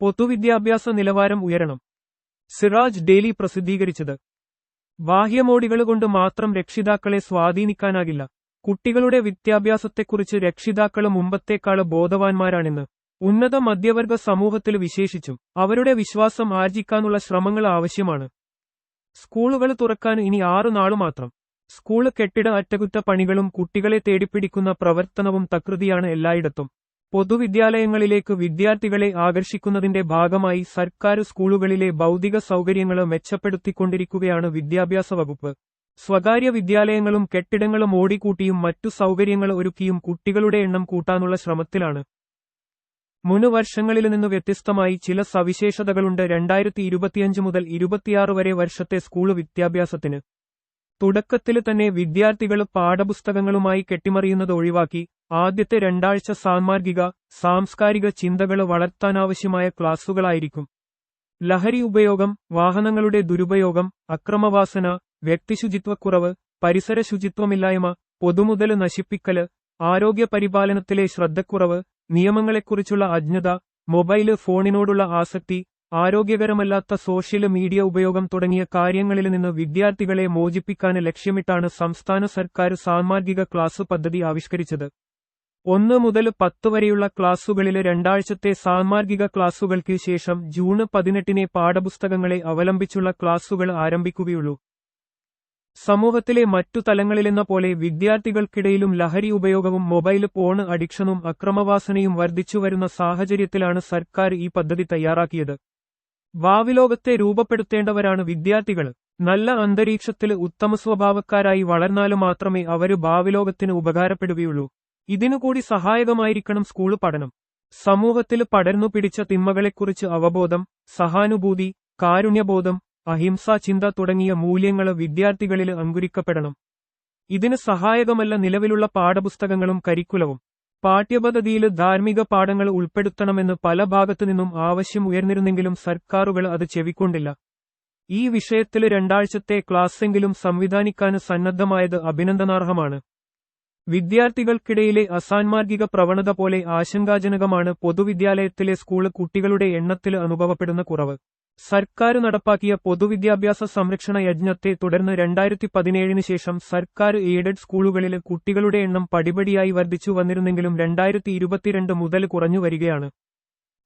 പൊതുവിദ്യാഭ്യാസ നിലവാരം ഉയരണം. സിറാജ് ഡെയിലി പ്രസിദ്ധീകരിച്ചത്. ബാഹ്യമോടികൾ കൊണ്ട് മാത്രം രക്ഷിതാക്കളെ സ്വാധീനിക്കാനാകില്ല. കുട്ടികളുടെ വിദ്യാഭ്യാസത്തെക്കുറിച്ച് രക്ഷിതാക്കൾ മുമ്പത്തേക്കാൾ ബോധവാന്മാരാണെന്ന് ഉന്നത മധ്യവർഗ സമൂഹത്തിൽ വിശേഷിച്ചും അവരുടെ വിശ്വാസം ആർജിക്കാനുള്ള ശ്രമങ്ങൾ ആവശ്യമാണ്. സ്കൂളുകൾ തുറക്കാൻ ഇനി ആറു നാളു മാത്രം. സ്കൂൾ കെട്ടിട അറ്റകുറ്റപ്പണികളും കുട്ടികളെ തേടിപ്പിടിക്കുന്ന പ്രവർത്തനവും തകൃതിയാണ് എല്ലായിടത്തും. പൊതുവിദ്യാലയങ്ങളിലേക്ക് വിദ്യാർത്ഥികളെ ആകർഷിക്കുന്നതിന്റെ ഭാഗമായി സർക്കാർ സ്കൂളുകളിലെ ഭൗതിക സൗകര്യങ്ങൾ മെച്ചപ്പെടുത്തിക്കൊണ്ടിരിക്കുകയാണ് വിദ്യാഭ്യാസ വകുപ്പ്. സ്വകാര്യ വിദ്യാലയങ്ങളും കെട്ടിടങ്ങളും ഓടിക്കൂട്ടിയും മറ്റു സൗകര്യങ്ങൾ ഒരുക്കിയും കുട്ടികളുടെ എണ്ണം കൂട്ടാനുള്ള ശ്രമത്തിലാണ്. മുൻവർഷങ്ങളിൽ നിന്ന് വ്യത്യസ്തമായി ചില സവിശേഷതകളുണ്ട്. രണ്ടായിരത്തി ഇരുപത്തിയഞ്ച് മുതൽ ഇരുപത്തിയാറ് വരെ വർഷത്തെ സ്കൂൾ വിദ്യാഭ്യാസത്തിന് തുടക്കത്തിൽ തന്നെ വിദ്യാർത്ഥികൾ പാഠപുസ്തകങ്ങളുമായി കെട്ടിമറിയുന്നത് ഒഴിവാക്കി ആദ്യത്തെ രണ്ടാഴ്ച സാൻമാർഗിക സാംസ്കാരിക ചിന്തകൾ വളർത്താനാവശ്യമായ ക്ലാസുകളായിരിക്കും. ലഹരി ഉപയോഗം വാഹനങ്ങളുടെ ദുരുപയോഗം അക്രമവാസന വ്യക്തിശുചിത്വക്കുറവ് പരിസര ശുചിത്വമില്ലായ്മ പൊതുമുതൽ നശിപ്പിക്കൽ ആരോഗ്യ പരിപാലനത്തിലെ ശ്രദ്ധക്കുറവ് നിയമങ്ങളെക്കുറിച്ചുള്ള അജ്ഞത മൊബൈൽ ഫോണിനോടുള്ള ആസക്തി ആരോഗ്യകരമല്ലാത്ത സോഷ്യൽ മീഡിയ ഉപയോഗം തുടങ്ങിയ കാര്യങ്ങളിൽ നിന്ന് വിദ്യാർത്ഥികളെ മോചിപ്പിക്കാൻ ലക്ഷ്യമിട്ടാണ് സംസ്ഥാന സർക്കാർ സാമാർഗിക ക്ലാസ് പദ്ധതി ആവിഷ്കരിച്ചത്. ഒന്ന് മുതൽ പത്ത് വരെയുള്ള ക്ലാസുകളിലെ രണ്ടാഴ്ചത്തെ സാമാർഗിക ക്ലാസുകൾക്ക് ശേഷം ജൂൺ പതിനെട്ടിനെ പാഠപുസ്തകങ്ങളെ അവലംബിച്ചുള്ള ക്ലാസുകൾ ആരംഭിക്കുകയുള്ളൂ. സമൂഹത്തിലെ മറ്റു തലങ്ങളിലെന്ന പോലെ വിദ്യാർത്ഥികൾക്കിടയിലും ലഹരി ഉപയോഗവും മൊബൈൽ ഫോൺ അഡിക്ഷനും അക്രമവാസനയും വർദ്ധിച്ചുവരുന്ന സാഹചര്യത്തിലാണ് സർക്കാർ ഈ പദ്ധതി തയ്യാറാക്കിയത്. ഭാവിലോകത്തെ രൂപപ്പെടുത്തേണ്ടവരാണ് വിദ്യാർത്ഥികൾ. നല്ല അന്തരീക്ഷത്തിൽ ഉത്തമ സ്വഭാവക്കാരായി വളർന്നാലു മാത്രമേ അവർ ഭാവിലോകത്തിന് ഉപകാരപ്പെടുകയുള്ളൂ. ഇതിനുകൂടി സഹായകമായിരിക്കണം സ്കൂൾ പഠനം. സമൂഹത്തിൽ പടർന്നു പിടിച്ച തിന്മകളെക്കുറിച്ച് അവബോധം സഹാനുഭൂതി കാരുണ്യബോധം അഹിംസാ ചിന്ത തുടങ്ങിയ മൂല്യങ്ങൾ വിദ്യാർത്ഥികളിൽ അങ്കുരിക്കപ്പെടണം. ഇതിന് സഹായകമല്ല നിലവിലുള്ള പാഠപുസ്തകങ്ങളും കരിക്കുലവും. പാഠ്യപദ്ധതിയിൽ ധാർമ്മിക പാഠങ്ങൾ ഉൾപ്പെടുത്തണമെന്ന് പല ഭാഗത്തുനിന്നും ആവശ്യം ഉയർന്നിരുന്നെങ്കിലും സർക്കാരുകൾ അത് ചെവിക്കൊണ്ടില്ല. ഈ വിഷയത്തിൽ രണ്ടാഴ്ചത്തെ ക്ലാസ്സെങ്കിലും സംവിധാനിക്കാൻ സന്നദ്ധമായത് അഭിനന്ദനാർഹമാണ്. വിദ്യാർത്ഥികൾക്കിടയിലെ അസാൻമാർഗിക പ്രവണത പോലെ ആശങ്കാജനകമാണ് പൊതുവിദ്യാലയത്തിലെ സ്കൂൾ കുട്ടികളുടെ എണ്ണത്തിൽ അനുഭവപ്പെടുന്ന കുറവ്. സർക്കാർ നടപ്പാക്കിയ പൊതുവിദ്യാഭ്യാസ സംരക്ഷണ യജ്ഞത്തെ തുടർന്ന് രണ്ടായിരത്തി പതിനേഴിന് ശേഷം സർക്കാർ എയ്ഡഡ് സ്കൂളുകളിലെ കുട്ടികളുടെ എണ്ണം പടിപടിയായി വർദ്ധിച്ചു വന്നിരുന്നെങ്കിലും രണ്ടായിരത്തി ഇരുപത്തിരണ്ട് മുതൽ കുറഞ്ഞു വരികയാണ്.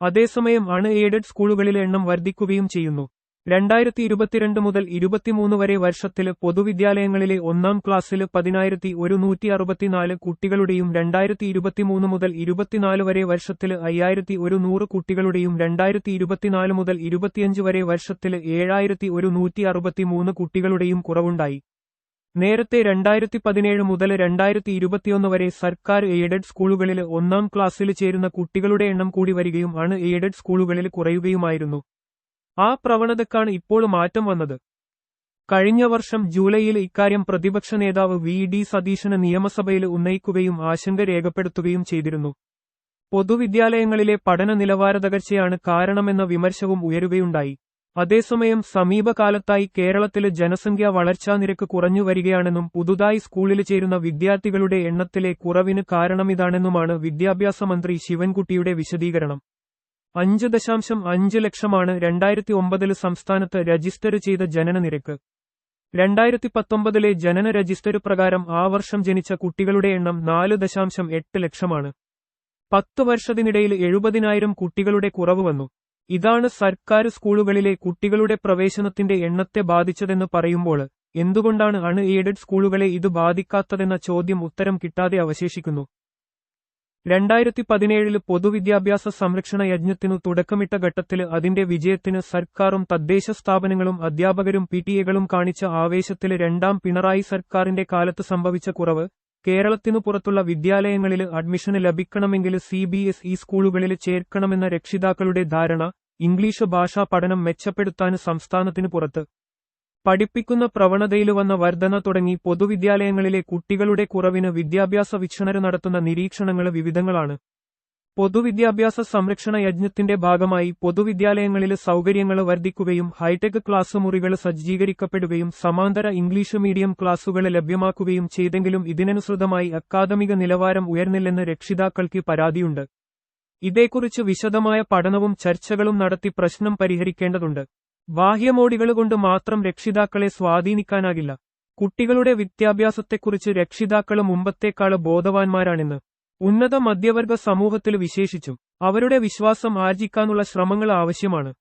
അതേസമയം അൺ എയ്ഡഡ് സ്കൂളുകളിലെ എണ്ണം വർദ്ധിക്കുകയും ചെയ്യുന്നു. രണ്ടായിരത്തി ഇരുപത്തിരണ്ട് മുതൽ ഇരുപത്തിമൂന്ന് വരെ വർഷത്തിൽ പൊതുവിദ്യാലയങ്ങളിലെ ഒന്നാം ക്ലാസ്സിൽ പതിനായിരത്തി ഒരു നൂറ്റി അറുപത്തിനാല് കുട്ടികളുടെയും രണ്ടായിരത്തി ഇരുപത്തിമൂന്ന് മുതൽ ഇരുപത്തിനാല് വരെ വർഷത്തിൽ അയ്യായിരത്തി ഒരു നൂറ് കുട്ടികളുടെയും രണ്ടായിരത്തി ഇരുപത്തിനാല് മുതൽ ഇരുപത്തിയഞ്ച് വരെ വർഷത്തിൽ ഏഴായിരത്തി ഒരു നൂറ്റി അറുപത്തിമൂന്ന് കുട്ടികളുടെയും കുറവുണ്ടായി. നേരത്തെ രണ്ടായിരത്തി പതിനേഴ് മുതൽ രണ്ടായിരത്തി ഇരുപത്തിയൊന്ന് വരെ സർക്കാർ എയ്ഡഡ് സ്കൂളുകളിൽ ഒന്നാം ക്ലാസ്സിൽ ചേരുന്ന കുട്ടികളുടെ എണ്ണം കൂടി വരികയും അണ് എയ്ഡഡ് സ്കൂളുകളിൽ കുറയുകയുമായിരുന്നു. ആ പ്രവണതക്കാണ് ഇപ്പോൾ മാറ്റം വന്നത്. കഴിഞ്ഞ വർഷം ജൂലൈയിൽ ഇക്കാര്യം പ്രതിപക്ഷ നേതാവ് വി. ഡി. സതീശന് നിയമസഭയിൽ ഉന്നയിക്കുകയും ആശങ്ക രേഖപ്പെടുത്തുകയും ചെയ്തിരുന്നു. പൊതുവിദ്യാലയങ്ങളിലെ പഠന നിലവാര തകർച്ചയാണ് കാരണമെന്ന വിമർശവും ഉയരുകയുണ്ടായി. അതേസമയം സമീപകാലത്തായി കേരളത്തിലെ ജനസംഖ്യാ വളർച്ചാ നിരക്ക് കുറഞ്ഞു വരികയാണെന്നും പുതുതായി സ്കൂളിൽ ചേരുന്ന വിദ്യാർത്ഥികളുടെ എണ്ണത്തിലെ കുറവിന് കാരണമിതാണെന്നുമാണ് വിദ്യാഭ്യാസ മന്ത്രി ശിവൻകുട്ടിയുടെ വിശദീകരണം. അഞ്ച് ദശാംശം അഞ്ച് ലക്ഷമാണ് രണ്ടായിരത്തി ഒമ്പതിൽ സംസ്ഥാനത്ത് രജിസ്റ്റർ ചെയ്ത ജനന നിരക്ക്. രണ്ടായിരത്തി പത്തൊമ്പതിലെ ജനന രജിസ്റ്റർ പ്രകാരം ആ വർഷം ജനിച്ച കുട്ടികളുടെ എണ്ണം നാല് ദശാംശം എട്ട് ലക്ഷമാണ്. പത്ത് വർഷത്തിനിടയിൽ എഴുപതിനായിരം കുട്ടികളുടെ കുറവ് വന്നു. ഇതാണ് സർക്കാർ സ്കൂളുകളിലെ കുട്ടികളുടെ പ്രവേശനത്തിന്റെ എണ്ണത്തെ ബാധിച്ചതെന്ന് പറയുമ്പോൾ എന്തുകൊണ്ടാണ് അൺ എയ്ഡഡ് സ്കൂളുകളെ ഇത് ബാധിക്കാത്തതെന്ന ചോദ്യം ഉത്തരം കിട്ടാതെ അവശേഷിക്കുന്നു? രണ്ടായിരത്തി പതിനേഴിൽ പൊതുവിദ്യാഭ്യാസ സംരക്ഷണ യജ്ഞത്തിനു തുടക്കമിട്ട ഘട്ടത്തിൽ അതിന്റെ വിജയത്തിന് സർക്കാരും തദ്ദേശ സ്ഥാപനങ്ങളും അധ്യാപകരും പി ടി എകളും കാണിച്ച ആവേശത്തിൽ രണ്ടാം പിണറായി സർക്കാരിന്റെ കാലത്ത് സംഭവിച്ച കുറവ് കേരളത്തിനു പുറത്തുള്ള വിദ്യാലയങ്ങളിൽ അഡ്മിഷന് ലഭിക്കണമെങ്കിൽ സി ബി എസ് ഇ സ്കൂളുകളിൽ ചേർക്കണമെന്ന രക്ഷിതാക്കളുടെ ധാരണ ഇംഗ്ലീഷ് ഭാഷാ പഠനം മെച്ചപ്പെടുത്താൻ സംസ്ഥാനത്തിനു പുറത്ത് പഠിപ്പിക്കുന്ന പ്രവണതയിൽ വന്ന വർധന തുടങ്ങി പൊതുവിദ്യാലയങ്ങളിലെ കുട്ടികളുടെ കുറവിന് വിദ്യാഭ്യാസ വീക്ഷണർ നടത്തുന്ന നിരീക്ഷണങ്ങൾ വിവിധങ്ങളാണ്. പൊതുവിദ്യാഭ്യാസ സംരക്ഷണ യജ്ഞത്തിന്റെ ഭാഗമായി പൊതുവിദ്യാലയങ്ങളിൽ സൗകര്യങ്ങൾ വർദ്ധിക്കുകയും ഹൈടെക് ക്ലാസ് മുറികൾ സജ്ജീകരിക്കപ്പെടുകയും സമാന്തര ഇംഗ്ലീഷ് മീഡിയം ക്ലാസുകൾ ലഭ്യമാക്കുകയും ചെയ്തെങ്കിലും ഇതിനനുസൃതമായി അക്കാദമിക നിലവാരം ഉയർന്നില്ലെന്ന് രക്ഷിതാക്കൾക്ക് പരാതിയുണ്ട്. ഇതേക്കുറിച്ച് വിശദമായ പഠനവും ചർച്ചകളും നടത്തി പ്രശ്നം പരിഹരിക്കേണ്ടതുണ്ട്. ബാഹ്യമോടികളുകൊണ്ട് മാത്രം രക്ഷിതാക്കളെ സ്വാധീനിക്കാനാകില്ല. കുട്ടികളുടെ വിദ്യാഭ്യാസത്തെക്കുറിച്ച് രക്ഷിതാക്കൾ മുമ്പത്തേക്കാൾ ബോധവാന്മാരാണെന്ന് ഉന്നത മധ്യവർഗ സമൂഹത്തിൽ വിശേഷിച്ചും അവരുടെ വിശ്വാസം ആർജിക്കാനുള്ള ശ്രമങ്ങൾ ആവശ്യമാണ്.